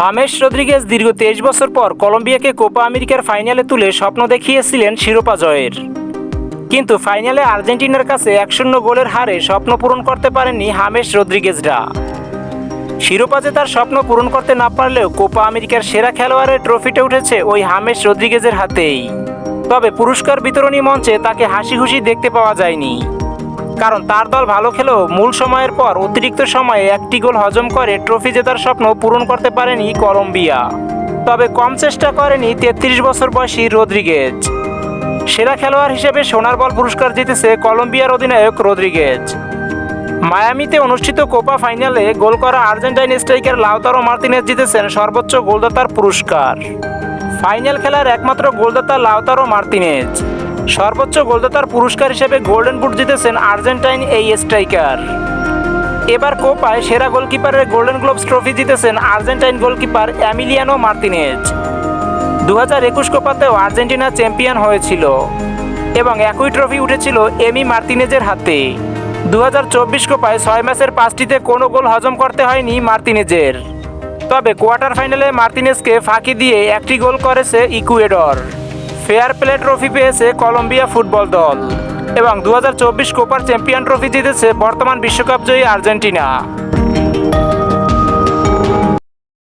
হামেশ Rodriguez দীর্ঘ তেইশ বছর পর কলম্বিয়াকে কোপা আমেরিকার ফাইনালে তুলে স্বপ্ন দেখিয়েছিলেন শিরোপা জয়ের। কিন্তু ফাইনালে আর্জেন্টিনার কাছে এক শূন্য গোলের হারে স্বপ্ন পূরণ করতে পারেননি হামেশ রদ্রিগেজরা। শিরোপা জেতার স্বপ্ন পূরণ করতে না পারলেও কোপা আমেরিকার সেরা খেলোয়াড়ের ট্রফিটা উঠেছে ওই হামেশ রদ্রিগেজের হাতেই। তবে পুরস্কার বিতরণী মঞ্চে তাকে হাসি খুশি দেখতে পাওয়া যায়নি। কারণ তার দল ভালো খেলেও মূল সময়ের পর অতিরিক্ত সময়ে একটি গোল হজম করে ট্রফি জেতার স্বপ্ন পূরণ করতে পারেনি কলম্বিয়া। তবে কম চেষ্টা করেনি তেত্রিশ বছর বয়সী রদ্রিগেজ। সেরা খেলোয়াড় হিসেবে সোনার বল পুরস্কার জিতেছে কলম্বিয়ার অধিনায়ক রদ্রিগেজ। মায়ামিতে অনুষ্ঠিত কোপা ফাইনালে গোল করা আর্জেন্টাইন স্ট্রাইকার লাউতারো মার্তিনেজ জিতেছেন সর্বোচ্চ গোলদাতার পুরস্কার। ফাইনাল খেলার একমাত্র গোলদাতা লাউতারো মার্তিনেজ। সর্বোচ্চ গোলদাতার পুরস্কার হিসেবে গোল্ডেন বুট জিতেছেন আর্জেন্টাইন এই স্ট্রাইকার। এবার কোপায় সেরা গোলকিপারের গোল্ডেন গ্লোভস ট্রফি জিতেছেন আর্জেন্টাইন গোলকিপার অ্যামিলিয়ানো মার্তিনেজ। দু হাজার একুশ কোপাতেও আর্জেন্টিনা চ্যাম্পিয়ন হয়েছিল এবং একই ট্রফি উঠেছিল এমি মার্তিনেজের হাতে। দু হাজার চব্বিশ কোপায় ছয় ম্যাচের পাঁচটিতে কোনো গোল হজম করতে হয়নি মার্তিনেজের। তবে কোয়ার্টার ফাইনালে মার্তিনেজকে ফাঁকি দিয়ে একটি গোল করেছে ইকুয়েডর। ফেয়ার প্লে ট্রফি পেয়েছে কলম্বিয়া ফুটবল দল এবং দু হাজার চব্বিশ কোপার চ্যাম্পিয়ন ট্রফি জিতেছে বর্তমান বিশ্বকাপ জয়ী আর্জেন্টিনা।